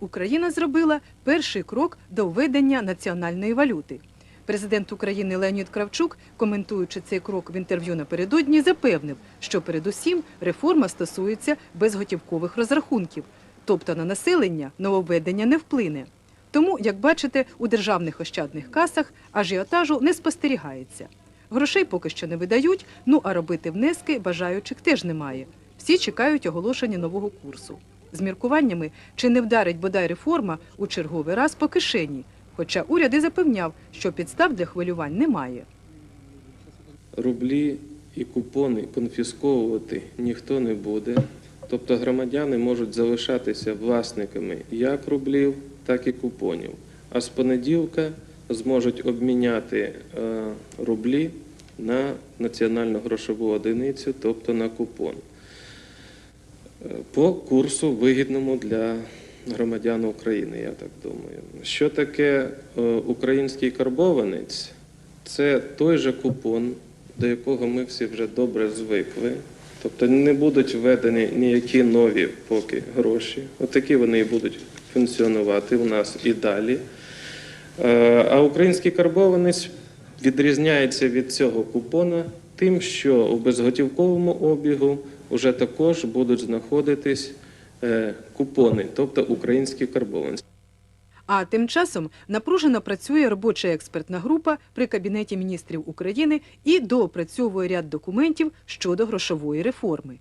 Україна зробила перший крок до введення національної валюти. Президент України Леонід Кравчук, коментуючи цей крок в інтерв'ю напередодні, запевнив, що передусім реформа стосується безготівкових розрахунків, тобто на населення нововведення не вплине. Тому, як бачите, у державних ощадних касах ажіотажу не спостерігається. Грошей поки що не видають, ну а робити внески бажаючих теж немає. Всі чекають оголошення нового курсу. З міркуваннями, чи не вдарить бодай реформа у черговий раз по кишені, хоча уряд і запевняв, що підстав для хвилювань немає. рублі і купони конфісковувати ніхто не буде. Тобто громадяни можуть залишатися власниками як рублів, так і купонів. А з понеділка зможуть обміняти е, рублі на національну грошову одиницю, тобто на купон. По курсу вигідному для громадян України, я так думаю. Що таке е, український карбованець? Це той же купон, до якого ми всі вже добре звикли. Тобто не будуть введені ніякі нові поки гроші. Отакі вони і будуть функціонувати у нас і далі. Е, А український карбованець відрізняється від цього купона тим, що у безготівковому обігу вже також будуть знаходитись е, купони, тобто українські карбованці. А тим часом напружено працює робоча експертна група при Кабінеті міністрів України і доопрацьовує ряд документів щодо грошової реформи.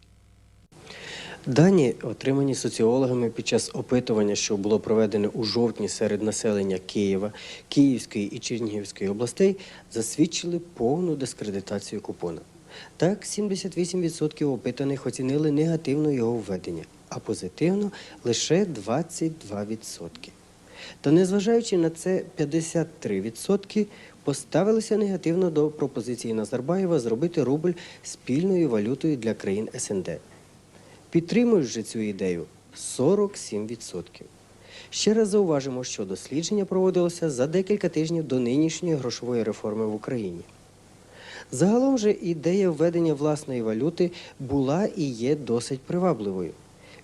Дані, отримані соціологами під час опитування, що було проведене у жовтні серед населення Києва, Київської і Чернігівської областей, засвідчили повну дискредитацію купона. Так, 78% опитаних оцінили негативно його введення, а позитивно лише 22%. Та незважаючи на це, 53% поставилися негативно до пропозиції Назарбаєва зробити рубль спільною валютою для країн СНД. Підтримують же цю ідею 47%. Ще раз зауважимо, що дослідження проводилося за декілька тижнів до нинішньої грошової реформи в Україні. Загалом же ідея введення власної валюти була і є досить привабливою.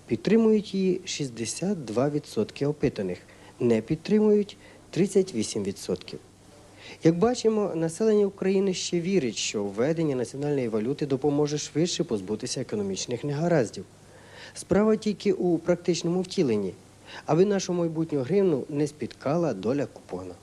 Підтримують її 62% опитаних, не підтримують 38%. Як бачимо, населення України ще вірить, що введення національної валюти допоможе швидше позбутися економічних негараздів. Справа тільки у практичному втіленні, аби нашу майбутню гривну не спіткала доля купона.